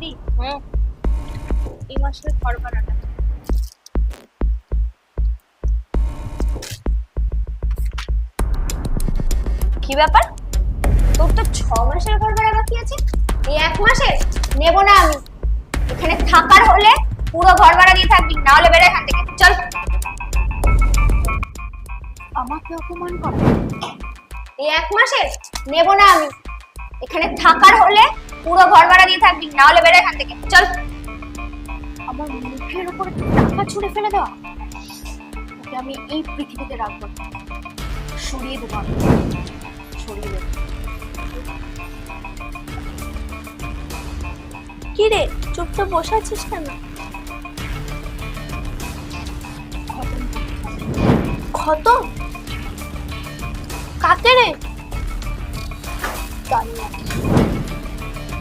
দিদি? হুম এই মাসের ঘর ভাড়াটা কি ব্যাপার? তোর তো ছ মাসের ঘর ভাড়া বাকি আছে। এই এক মাসের? নেব না আমি। এখানে থাকার হলে পুরো ঘর ভাড়া দিয়ে থাকবি, না হলে বেরো এখান থেকে। চল। আমাকে অপমান করা। এই এক মাসে নেব না আমি। এখানে থাকার হলে পুরো ঘর ভাড়া দিয়ে থাকবি না হলে বেরো এখান থেকে। চল। আমার মুখের উপরে টাকা ছুঁড়ে ফেলে দেওয়া? ওকে আমি এই পৃথিবীতে রাখব। সরিয়ে দেবো আমি। সরিয়ে দেবো। কি রে চুপচাপ বসে আছিস কেন? ক্ষত কাকে রে?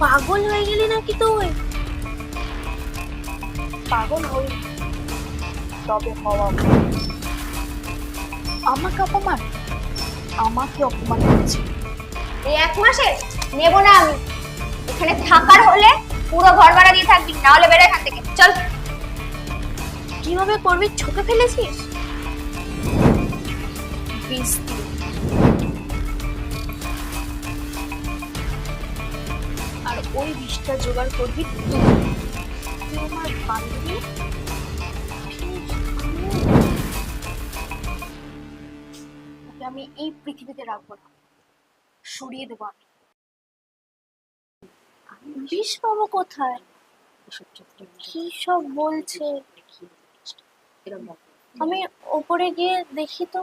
পাগল হয়ে গেলি নাকি তুই? পাগল হই তবে হওয়া আমাকে অপমান? আমাকে অপমান করেছে। এই এক মাসে নেব না আমি। এখানে থাকার হলে পুরো ঘর ভাড়া দিয়ে থাকবি না হলে বেরো এখান থেকে। চল। কীভাবে করবি? ছোকে ফেলেছিস? বিষ ওই বিষটা জোগাড় করবি। আমি এই পৃথিবীতে রাখব না। সরিয়ে দেবো আমি। বিষ পাবো কোথায়? কি সব বলছে? আমি ওপরে গিয়ে দেখি তো।